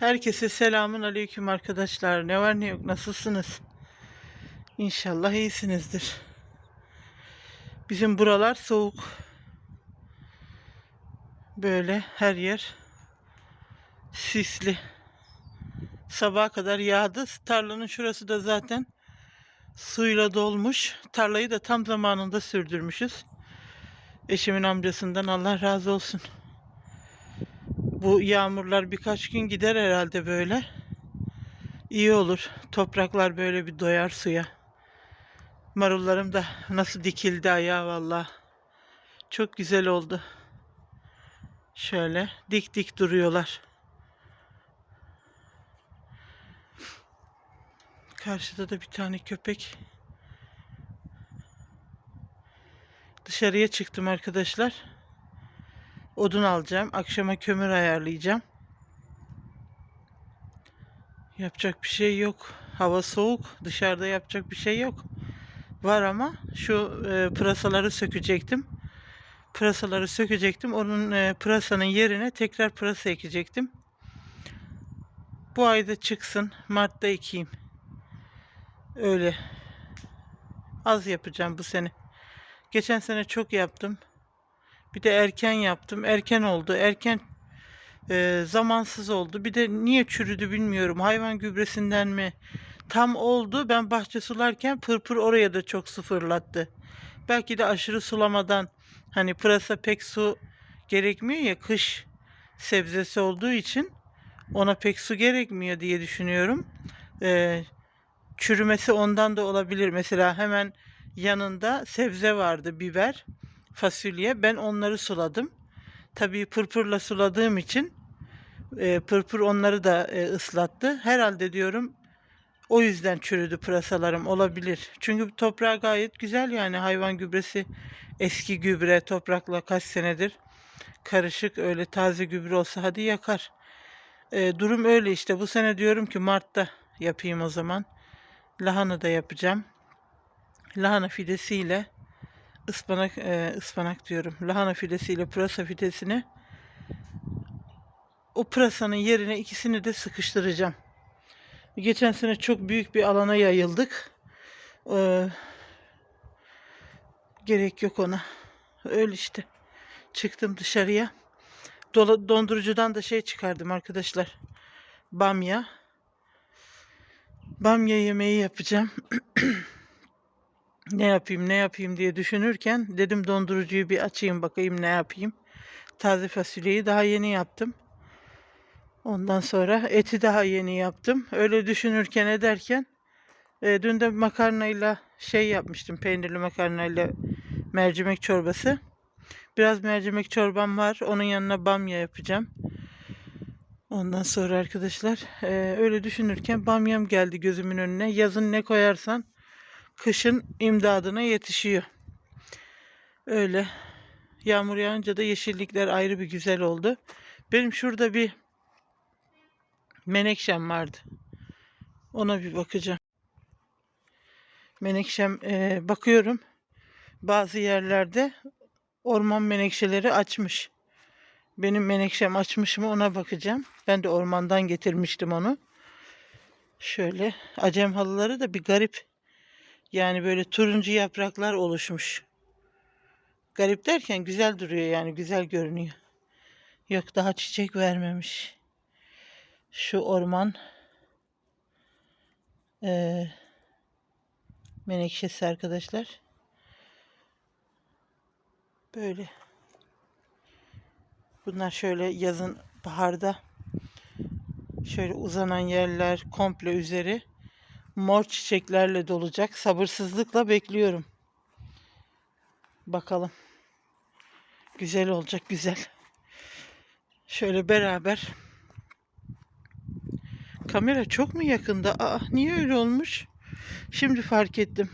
Herkese selamun aleyküm arkadaşlar. Ne var ne yok nasılsınız? İnşallah iyisinizdir. Bizim buralar soğuk. Böyle her yer sisli. Sabaha kadar yağdı. Tarlanın şurası da zaten suyla dolmuş. Tarlayı da tam zamanında sürdürmüşüz. Eşimin amcasından Allah razı olsun. Bu yağmurlar birkaç gün gider herhalde böyle. İyi olur. Topraklar böyle bir doyar suya. Marullarım da nasıl dikildi ayağa valla. Çok güzel oldu. Şöyle dik dik duruyorlar. Karşıda da bir tane köpek. Dışarıya çıktım arkadaşlar. Odun alacağım. Akşama kömür ayarlayacağım. Yapacak bir şey yok. Hava soğuk. Dışarıda yapacak bir şey yok. Var ama şu e, pırasaları sökecektim. Pırasaları sökecektim. Onun e, pırasanın yerine tekrar pırasa ekecektim. Bu ayda çıksın. Mart'ta ekeyim. Öyle. Az yapacağım bu sene. Geçen sene çok yaptım. Bir de erken yaptım. Erken oldu. Erken e, zamansız oldu. Bir de niye çürüdü bilmiyorum. Hayvan gübresinden mi? Tam oldu. Ben bahçe sularken pırpır oraya da çok su fırlattı. Belki de aşırı sulamadan hani pırasa pek su gerekmiyor ya kış sebzesi olduğu için ona pek su gerekmiyor diye düşünüyorum. E, çürümesi ondan da olabilir. Mesela hemen yanında sebze vardı biber fasulye. Ben onları suladım. Tabii pırpırla suladığım için e, pırpır onları da e, ıslattı. Herhalde diyorum o yüzden çürüdü pırasalarım olabilir. Çünkü toprağı gayet güzel yani hayvan gübresi eski gübre toprakla kaç senedir karışık öyle taze gübre olsa hadi yakar. E, durum öyle işte bu sene diyorum ki Mart'ta yapayım o zaman. Lahana da yapacağım. Lahana fidesiyle ıspanak e, ıspanak diyorum. Lahana fidesiyle pırasa fidesini o pırasanın yerine ikisini de sıkıştıracağım. Geçen sene çok büyük bir alana yayıldık. Ee, gerek yok ona. Öyle işte. Çıktım dışarıya. Dola, dondurucudan da şey çıkardım arkadaşlar. Bamya. Bamya yemeği yapacağım. ne yapayım ne yapayım diye düşünürken dedim dondurucuyu bir açayım bakayım ne yapayım. Taze fasulyeyi daha yeni yaptım. Ondan sonra eti daha yeni yaptım. Öyle düşünürken ederken e, dün de makarnayla şey yapmıştım. Peynirli makarnayla mercimek çorbası. Biraz mercimek çorbam var. Onun yanına bamya yapacağım. Ondan sonra arkadaşlar e, öyle düşünürken bamyam geldi gözümün önüne. Yazın ne koyarsan kışın imdadına yetişiyor. Öyle. Yağmur yağınca da yeşillikler ayrı bir güzel oldu. Benim şurada bir menekşem vardı. Ona bir bakacağım. Menekşem e, bakıyorum. Bazı yerlerde orman menekşeleri açmış. Benim menekşem açmış mı ona bakacağım. Ben de ormandan getirmiştim onu. Şöyle acem halıları da bir garip. Yani böyle turuncu yapraklar oluşmuş. Garip derken güzel duruyor yani güzel görünüyor. Yok daha çiçek vermemiş. Şu orman e, menekşesi arkadaşlar. Böyle. Bunlar şöyle yazın baharda şöyle uzanan yerler komple üzeri mor çiçeklerle dolacak. Sabırsızlıkla bekliyorum. Bakalım. Güzel olacak güzel. Şöyle beraber. Kamera çok mu yakında? Aa niye öyle olmuş? Şimdi fark ettim.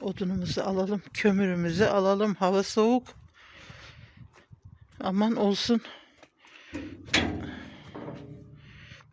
Odunumuzu alalım, kömürümüzü alalım. Hava soğuk. Aman olsun.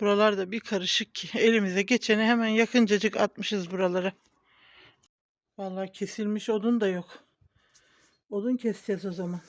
Buralarda bir karışık ki elimize geçeni hemen yakıncacık atmışız buralara. Vallahi kesilmiş odun da yok. Odun keseceğiz o zaman.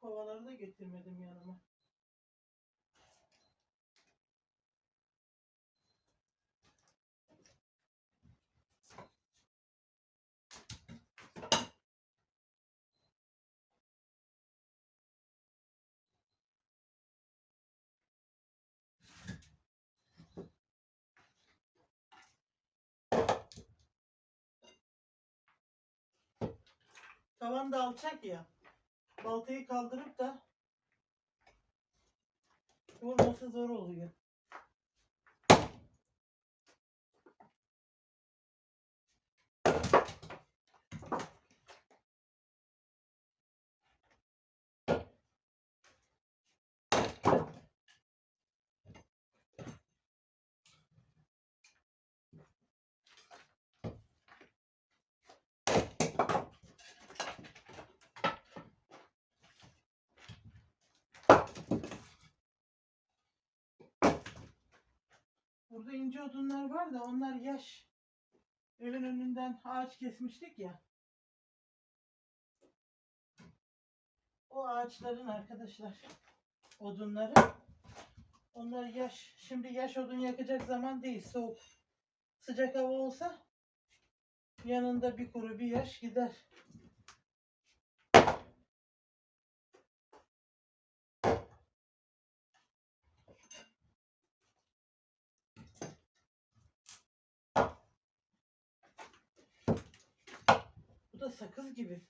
Kovaları da getirmedim yanıma. Tavan da alçak ya. Baltayı kaldırıp da vurması zor oluyor. Burada ince odunlar var da onlar yaş. Evin önünden ağaç kesmiştik ya. O ağaçların arkadaşlar odunları. Onlar yaş. Şimdi yaş odun yakacak zaman değil. Soğuk. Sıcak hava olsa yanında bir kuru bir yaş gider. Bu da sakız gibi.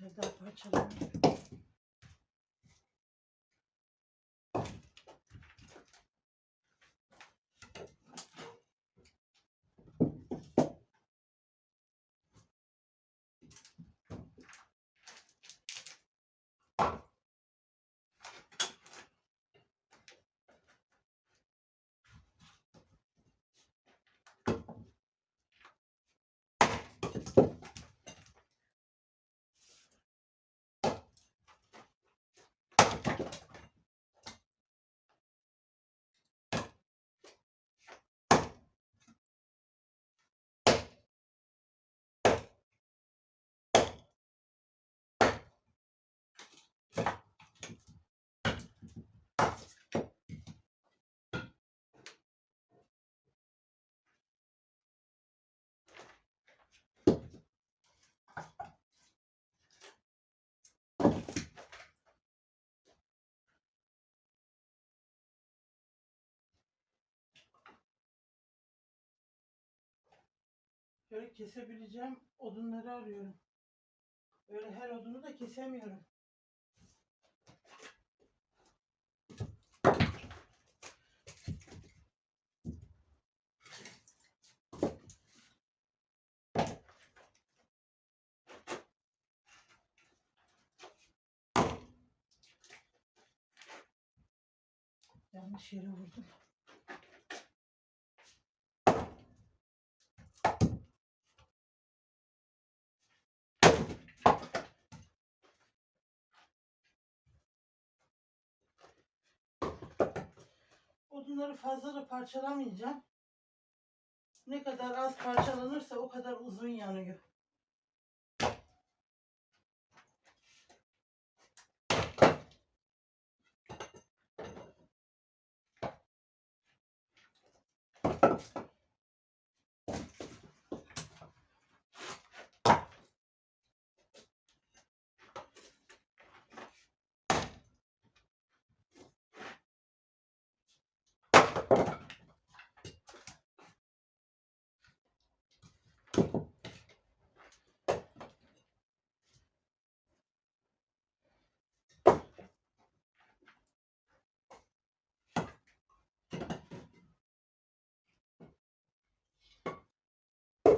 Bir daha parçalanıyor. Böyle kesebileceğim odunları arıyorum. Öyle her odunu da kesemiyorum. Yanlış yere vurdum. Odunları fazla da parçalamayacağım. Ne kadar az parçalanırsa o kadar uzun yanıyor.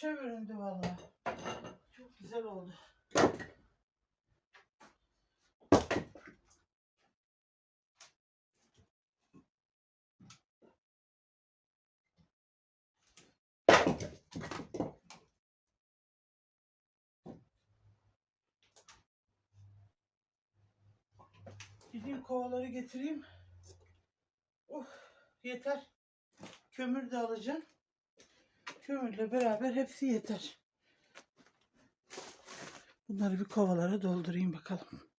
Çevirindi vallahi. Çok güzel oldu. Gideyim kovaları getireyim. Oh yeter. Kömür de alacağım. Kömürle beraber hepsi yeter. Bunları bir kovalara doldurayım bakalım.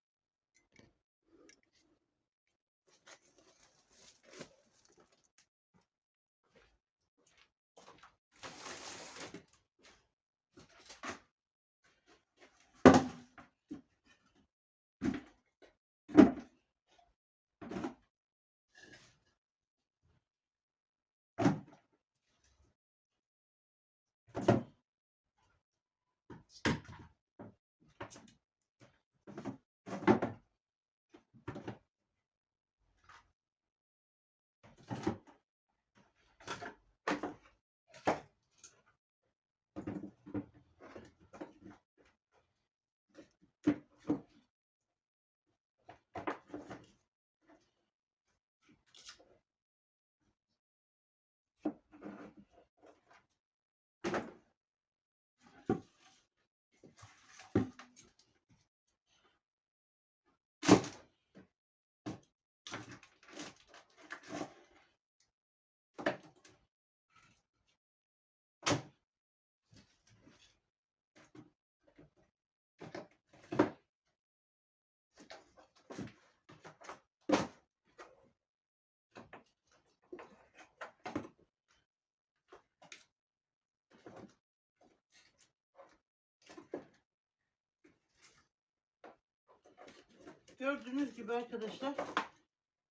Gördüğünüz gibi arkadaşlar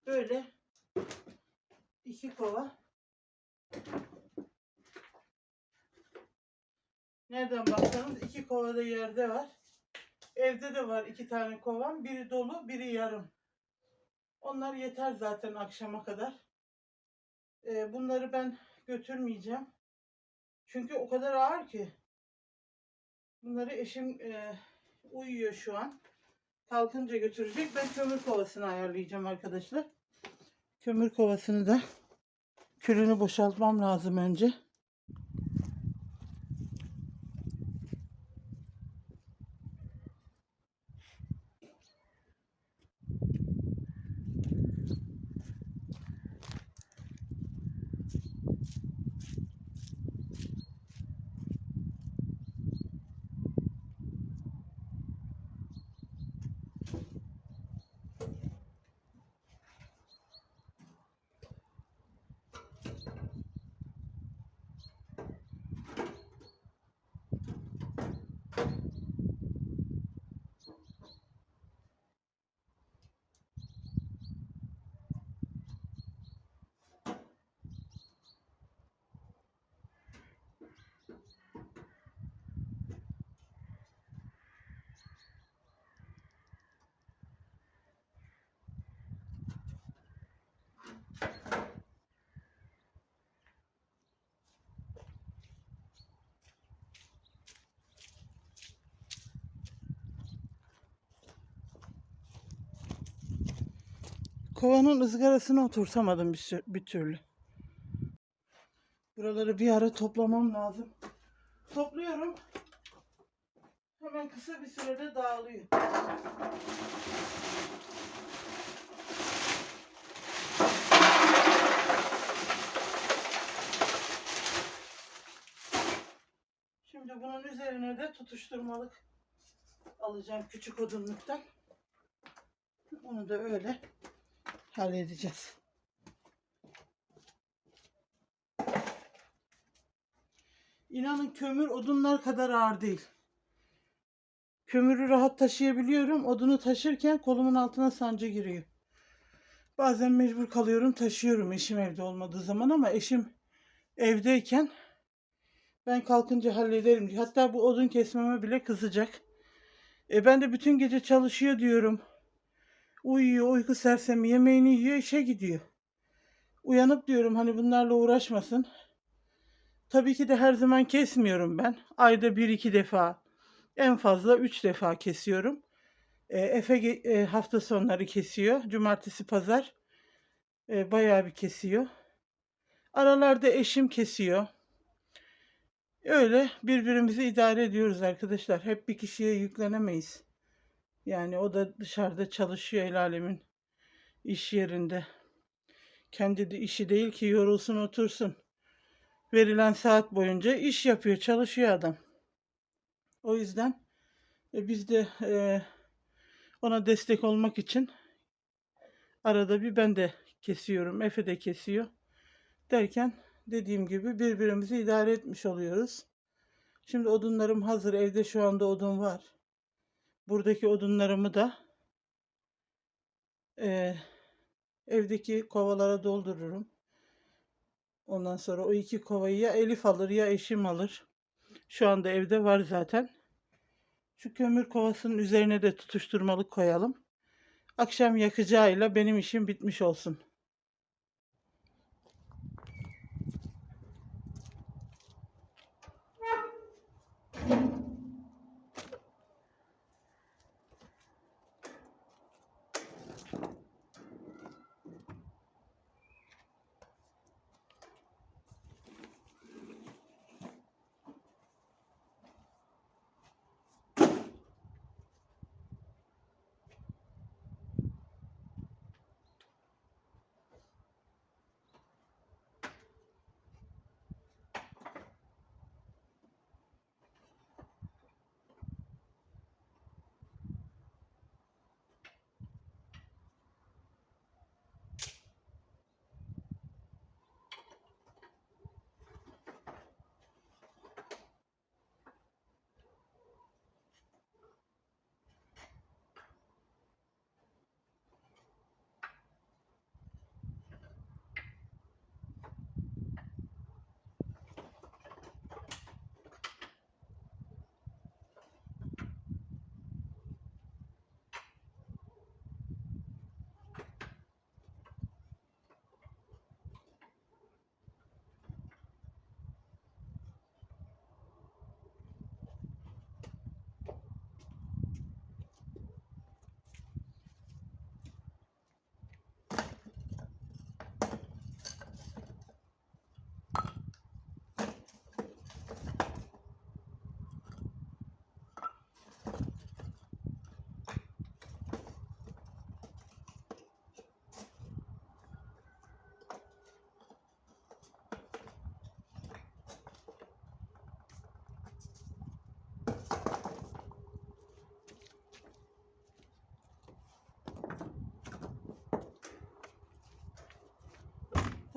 böyle iki kova nereden baksanız iki kova da yerde var. Evde de var iki tane kovam. Biri dolu, biri yarım. Onlar yeter zaten akşama kadar. Ee, bunları ben götürmeyeceğim. Çünkü o kadar ağır ki. Bunları eşim e, uyuyor şu an. Kalkınca götürecek. Ben kömür kovasını ayarlayacağım arkadaşlar. Kömür kovasını da külünü boşaltmam lazım önce. Kovanın ızgarasına oturtamadım bir, bir türlü. Buraları bir ara toplamam lazım. Topluyorum. Hemen kısa bir sürede dağılıyor. Şimdi bunun üzerine de tutuşturmalık alacağım küçük odunluktan. Onu da öyle halledeceğiz. İnanın kömür odunlar kadar ağır değil. Kömürü rahat taşıyabiliyorum. Odunu taşırken kolumun altına sancı giriyor. Bazen mecbur kalıyorum taşıyorum eşim evde olmadığı zaman ama eşim evdeyken ben kalkınca hallederim diyor. Hatta bu odun kesmeme bile kızacak. E ben de bütün gece çalışıyor diyorum. Uyuyor, uyku sersemi, yemeğini yiyor, işe gidiyor. Uyanıp diyorum hani bunlarla uğraşmasın. Tabii ki de her zaman kesmiyorum ben. Ayda bir iki defa, en fazla üç defa kesiyorum. E, Efe e, hafta sonları kesiyor. Cumartesi, pazar e, bayağı bir kesiyor. Aralarda eşim kesiyor. Öyle birbirimizi idare ediyoruz arkadaşlar. Hep bir kişiye yüklenemeyiz. Yani o da dışarıda çalışıyor el alemin iş yerinde. Kendi de işi değil ki yorulsun otursun. Verilen saat boyunca iş yapıyor, çalışıyor adam. O yüzden e, biz de e, ona destek olmak için arada bir ben de kesiyorum, Efe de kesiyor. Derken dediğim gibi birbirimizi idare etmiş oluyoruz. Şimdi odunlarım hazır. Evde şu anda odun var. Buradaki odunlarımı da e, evdeki kovalara doldururum. Ondan sonra o iki kovayı ya Elif alır ya eşim alır. Şu anda evde var zaten. Şu kömür kovasının üzerine de tutuşturmalık koyalım. Akşam yakacağıyla benim işim bitmiş olsun.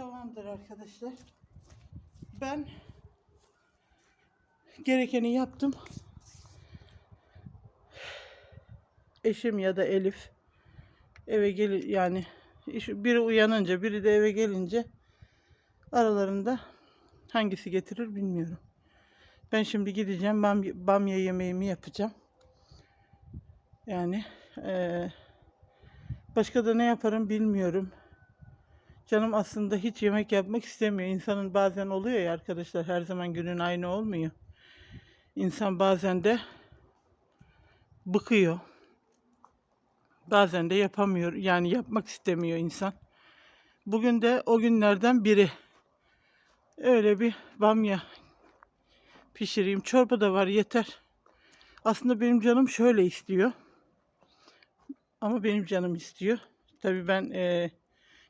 Tamamdır arkadaşlar. Ben gerekeni yaptım. Eşim ya da Elif eve gel yani biri uyanınca biri de eve gelince aralarında hangisi getirir bilmiyorum. Ben şimdi gideceğim bam- bamya yemeğimi yapacağım. Yani eee, başka da ne yaparım bilmiyorum. Canım aslında hiç yemek yapmak istemiyor. İnsanın bazen oluyor ya arkadaşlar her zaman günün aynı olmuyor. İnsan bazen de bıkıyor. Bazen de yapamıyor. Yani yapmak istemiyor insan. Bugün de o günlerden biri. Öyle bir bamya pişireyim. Çorba da var yeter. Aslında benim canım şöyle istiyor. Ama benim canım istiyor. Tabii ben eee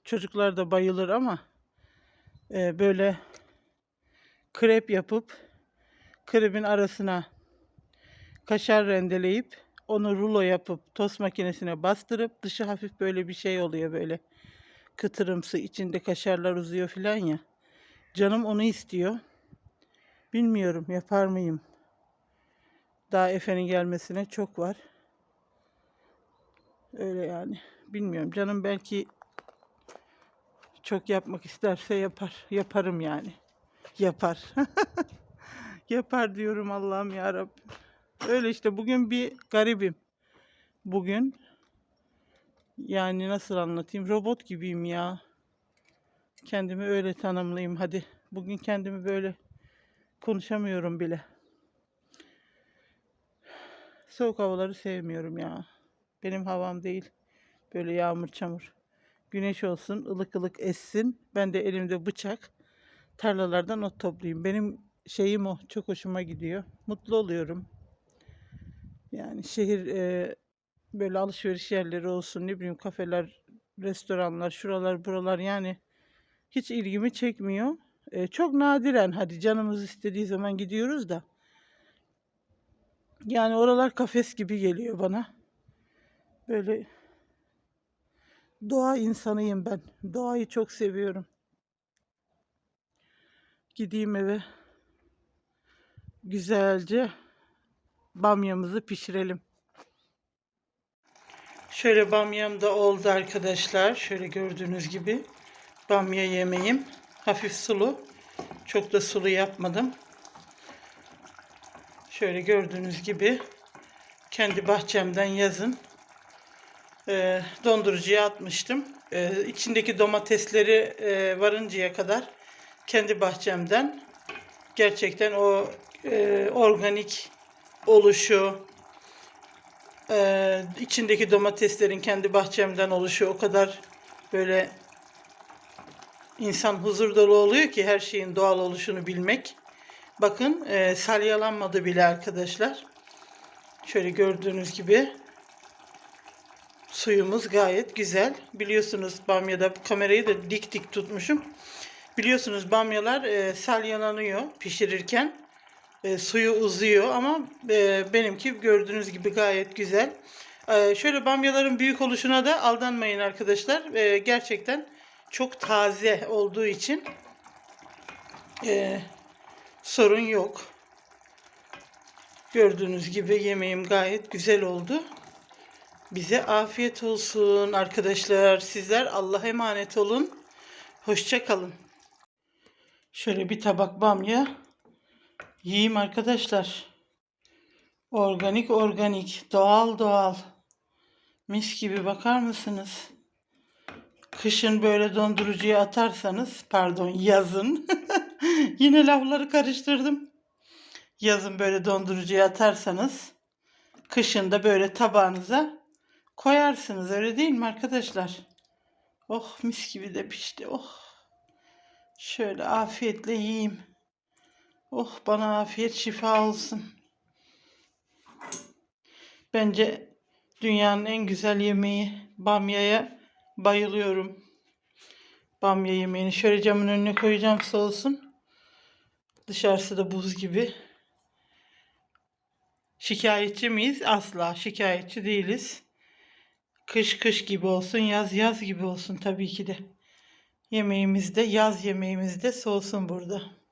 Çocuklar da bayılır ama e, böyle krep yapıp krebin arasına kaşar rendeleyip onu rulo yapıp tost makinesine bastırıp dışı hafif böyle bir şey oluyor böyle kıtırımsı içinde kaşarlar uzuyor filan ya. Canım onu istiyor. Bilmiyorum yapar mıyım? Daha Efe'nin gelmesine çok var. Öyle yani. Bilmiyorum. Canım belki çok yapmak isterse yapar. Yaparım yani. Yapar. yapar diyorum Allah'ım ya Rabbim. Öyle işte bugün bir garibim. Bugün yani nasıl anlatayım? Robot gibiyim ya. Kendimi öyle tanımlayayım hadi. Bugün kendimi böyle konuşamıyorum bile. Soğuk havaları sevmiyorum ya. Benim havam değil. Böyle yağmur çamur. Güneş olsun, ılık ılık essin. Ben de elimde bıçak tarlalardan ot toplayayım. Benim şeyim o. Çok hoşuma gidiyor. Mutlu oluyorum. Yani şehir e, böyle alışveriş yerleri olsun, ne bileyim kafeler, restoranlar, şuralar, buralar yani hiç ilgimi çekmiyor. E, çok nadiren hadi canımız istediği zaman gidiyoruz da. Yani oralar kafes gibi geliyor bana. Böyle doğa insanıyım ben. Doğayı çok seviyorum. Gideyim eve. Güzelce bamyamızı pişirelim. Şöyle bamyam da oldu arkadaşlar. Şöyle gördüğünüz gibi bamya yemeğim hafif sulu. Çok da sulu yapmadım. Şöyle gördüğünüz gibi kendi bahçemden yazın e, dondurucuya atmıştım. E, içindeki domatesleri e, varıncaya kadar kendi bahçemden gerçekten o e, organik oluşu, e, içindeki domateslerin kendi bahçemden oluşu o kadar böyle insan huzur dolu oluyor ki her şeyin doğal oluşunu bilmek. Bakın e, salyalanmadı bile arkadaşlar. Şöyle gördüğünüz gibi suyumuz gayet güzel. Biliyorsunuz bamyada kamerayı da dik dik tutmuşum. Biliyorsunuz bamyalar e, salyalanıyor pişirirken. E, suyu uzuyor ama e, benimki gördüğünüz gibi gayet güzel. E, şöyle bamyaların büyük oluşuna da aldanmayın arkadaşlar. E, gerçekten çok taze olduğu için e, sorun yok. Gördüğünüz gibi yemeğim gayet güzel oldu. Bize afiyet olsun arkadaşlar. Sizler Allah'a emanet olun. Hoşça kalın. Şöyle bir tabak bamya yiyeyim arkadaşlar. Organik organik, doğal doğal. Mis gibi bakar mısınız? Kışın böyle dondurucuya atarsanız, pardon yazın. Yine lafları karıştırdım. Yazın böyle dondurucuya atarsanız, kışın da böyle tabağınıza koyarsınız. Öyle değil mi arkadaşlar? Oh mis gibi de pişti. Oh. Şöyle afiyetle yiyeyim. Oh bana afiyet şifa olsun. Bence dünyanın en güzel yemeği bamyaya bayılıyorum. Bamya yemeğini şöyle camın önüne koyacağım soğusun. Dışarısı da buz gibi. Şikayetçi miyiz? Asla şikayetçi değiliz. Kış kış gibi olsun, yaz yaz gibi olsun tabii ki de. Yemeğimiz de yaz yemeğimiz de soğusun burada.